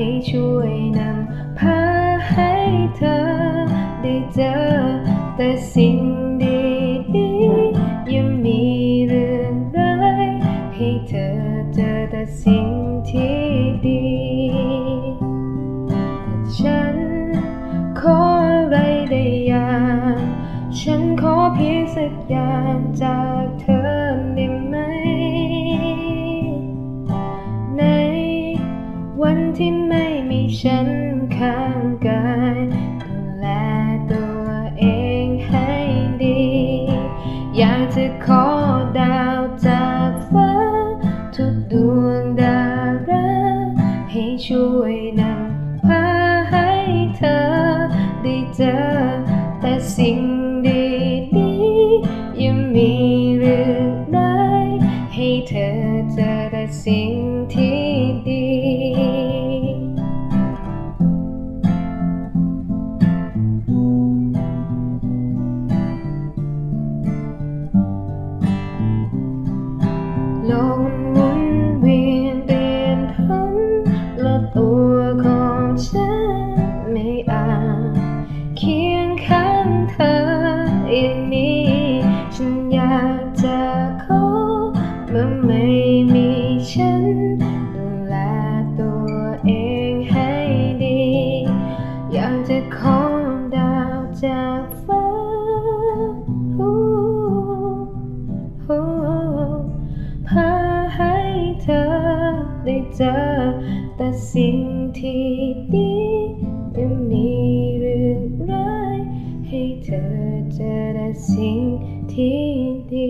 ให้ช่วยนำพาให้เธอ ได้เจอแต่สิ่งดีๆยังมีเรื่องร้ายให้เธอเจอแต่สิ่งที่ดีแต่ฉันขออะไรได้อย่าง ฉันขอเพียงสักอย่างจากเธอ ที่ไม่มีฉันข้างกายดูแลตัวเองให้ดี อยากจะขอดาวจากฟ้า ทุกดวงดาราให้ช่วยนำพาให้เธอได้เจอ โลกหมุนเวียนเปลี่ยนพันและตัวของฉันไม่อาจเคียงข้างเธออย่างนี้ ฉันอยากจะขอเมื่อไม่มีฉันดูแลตัวเองให้ดี อยากจะขอดาวจากฟ้า เจอ แต่สิ่งที่ดีจะมีเรื่องร้ายให้เธอเจอแต่สิ่งที่ดี